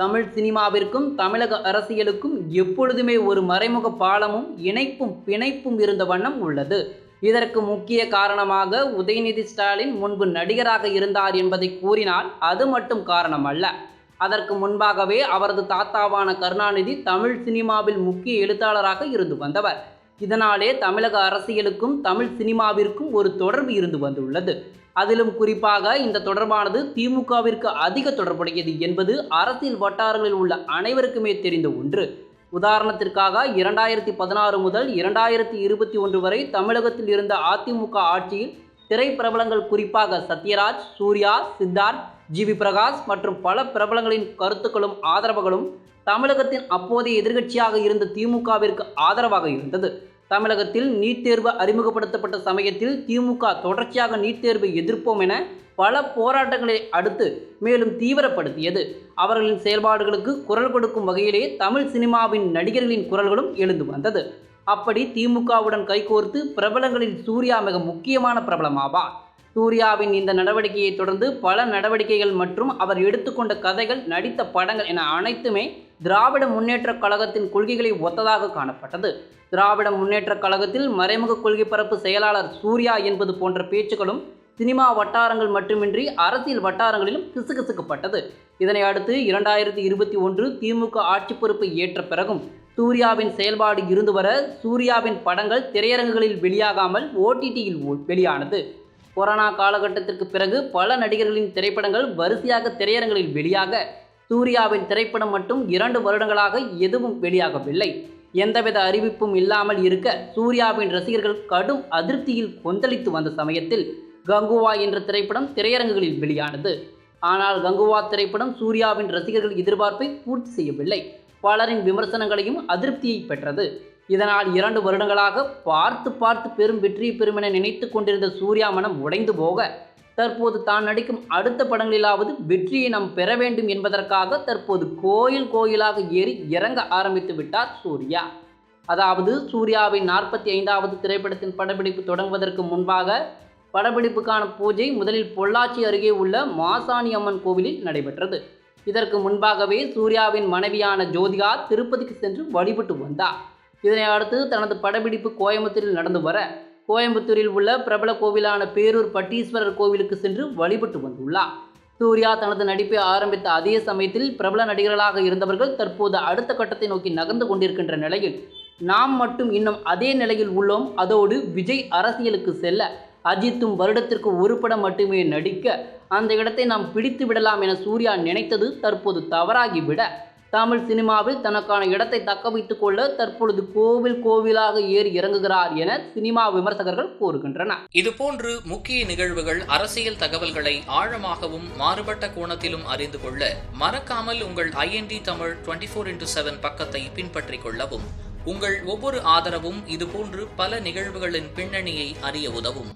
தமிழ் சினிமாவிற்கும் தமிழக அரசியலுக்கும் எப்பொழுதுமே ஒரு மறைமுக பாலமும் இணைப்பும் பிணைப்பும் இருந்த வண்ணம் உள்ளது. இதற்கு முக்கிய காரணமாக உதயநிதி ஸ்டாலின் முன்பு நடிகராக இருந்தார் என்பதை கூறினால் அது மட்டும் காரணம் அல்ல அதற்கு முன்பாகவே அவரது தாத்தாவான கருணாநிதி தமிழ் சினிமாவில் முக்கிய எழுத்தாளராக இருந்து வந்தவர். இதனாலே தமிழக அரசியலுக்கும் தமிழ் சினிமாவிற்கும் ஒரு தொடர்பு இருந்து வந்துள்ளது. அதிலும் குறிப்பாக இந்த தொடர்பானது திமுகவிற்கு அதிக தொடர்புடையது என்பது அரசியல் வட்டாரங்களில் உள்ள அனைவருக்குமே தெரிந்த ஒன்று. உதாரணத்திற்காக இரண்டாயிரத்தி பதினாறு முதல் இரண்டாயிரத்தி இருபத்தி ஒன்று வரை தமிழகத்தில் இருந்த அதிமுக ஆட்சியில் திரைப்பிரபலங்கள் குறிப்பாக சத்யராஜ் சூர்யா சித்தார்த் ஜிவி பிரகாஷ் மற்றும் பல பிரபலங்களின் கருத்துக்களும் ஆதரவுகளும் தமிழகத்தின் அப்போதைய எதிர்க்கட்சியாக இருந்த திமுகவிற்கு ஆதரவாக இருந்தது. தமிழகத்தில் நீட் தேர்வு அறிமுகப்படுத்தப்பட்ட சமயத்தில் திமுக தொடர்ச்சியாக நீட் தேர்வை எதிர்ப்போம் என பல போராட்டங்களை அடுத்து மேலும் தீவிரப்படுத்தியது. அவர்களின் செயல்பாடுகளுக்கு குரல் கொடுக்கும் வகையிலே தமிழ் சினிமாவின் நடிகர்களின் குரல்களும் எழுந்து வந்தது. அப்படி திமுகவுடன் கைகோர்த்து பிரபலங்களில் சூர்யா மிக முக்கியமான பிரபலமாவார். சூர்யாவின் இந்த நடவடிக்கையை தொடர்ந்து பல நடவடிக்கைகள் மற்றும் அவர் எடுத்துக்கொண்ட கதைகள் நடித்த படங்கள் என அனைத்துமே திராவிட முன்னேற்றக் கழகத்தின் கொள்கைகளை ஒத்ததாக காணப்பட்டது. திராவிட முன்னேற்றக் கழகத்தில் மறைமுக கொள்கை பரப்பு செயலாளர் சூர்யா என்பது போன்ற பேச்சுக்களும் சினிமா வட்டாரங்கள் மட்டுமின்றி அரசியல் வட்டாரங்களிலும் கிசுகிசுக்கப்பட்டது. இதனை அடுத்து இரண்டாயிரத்தி இருபத்தி ஒன்று திமுக ஆட்சி பொறுப்பை ஏற்ற பிறகும் சூர்யாவின் செயல்பாடு இருந்து வர சூர்யாவின் படங்கள் திரையரங்குகளில் வெளியாகாமல் ஓடிடியில் வெளியானது. கொரோனா காலகட்டத்திற்கு பிறகு பல நடிகர்களின் திரைப்படங்கள் வரிசையாக திரையரங்களில் வெளியாக சூர்யாவின் திரைப்படம் மட்டும் இரண்டு வருடங்களாக எதுவும் வெளியாகவில்லை. எந்தவித அறிவிப்பும் இல்லாமல் இருக்க சூர்யாவின் ரசிகர்கள் கடும் அதிருப்தியில் கொந்தளித்து வந்த சமயத்தில் கங்குவா என்ற திரைப்படம் திரையரங்குகளில் வெளியானது. ஆனால் கங்குவா திரைப்படம் சூர்யாவின் ரசிகர்கள் எதிர்பார்ப்பை பூர்த்தி செய்யவில்லை. பலரின் விமர்சனங்களையும் அதிருப்தியை பெற்றது. இதனால் இரண்டு வருடங்களாக பார்த்து பார்த்து பெரும் வெற்றியை பெறும் என நினைத்து கொண்டிருந்த சூர்யா மனம் உடைந்து போக தற்போது தான் நடிக்கும் அடுத்த படங்களிலாவது வெற்றியை நாம் பெற வேண்டும் என்பதற்காக தற்போது கோயில் கோயிலாக ஏறி இறங்க ஆரம்பித்து விட்டார் சூர்யா. அதாவது சூர்யாவின் நாற்பத்தி ஐந்தாவது திரைப்படத்தின் படப்பிடிப்பு தொடங்குவதற்கு முன்பாக படப்பிடிப்புக்கான பூஜை முதலில் பொள்ளாச்சி அருகே உள்ள மாசாணி அம்மன் கோவிலில் நடைபெற்றது. இதற்கு முன்பாகவே சூர்யாவின் மனைவியான ஜோதிகா திருப்பதிக்கு சென்று வழிபட்டு வந்தார். இதனை அடுத்து தனது படப்பிடிப்பு கோயம்புத்தூரில் நடந்து வர கோயம்புத்தூரில் உள்ள பிரபல கோவிலான பேரூர் பட்டீஸ்வரர் கோவிலுக்கு சென்று வழிபட்டு வந்துள்ளார். சூர்யா தனது நடிப்பை ஆரம்பித்த அதே சமயத்தில் பிரபல நடிகர்களாக இருந்தவர்கள் தற்போது அடுத்த கட்டத்தை நோக்கி நகர்ந்து கொண்டிருக்கின்ற நிலையில் நாம் மட்டும் இன்னும் அதே நிலையில் உள்ளோம். அதோடு விஜய் அரசியலுக்கு செல்ல அஜித்தும் வருடத்திற்கு ஒரு படம் மட்டுமே நடிக்க அந்த இடத்தை நாம் பிடித்து விடலாம் என சூர்யா நினைத்தது தற்போது தவறாகிவிட தமிழ் சினிமாவில் தனக்கான இடத்தை தக்க வைத்துக் கொள்ள தற்பொழுது கோவில் கோவிலாக ஏறி இறங்குகிறார் என சினிமா விமர்சகர்கள் கூறுகின்றனர். இதுபோன்று முக்கிய நிகழ்வுகள் அரசியல் தகவல்களை ஆழமாகவும் மாறுபட்ட கோணத்திலும் அறிந்து கொள்ள மறக்காமல் உங்கள் IND Tamil twenty four into seven பக்கத்தை பின்பற்றிக் கொள்ளவும். உங்கள் ஒவ்வொரு ஆதரவும் இதுபோன்று பல நிகழ்வுகளின் பின்னணியை அறிய உதவும்.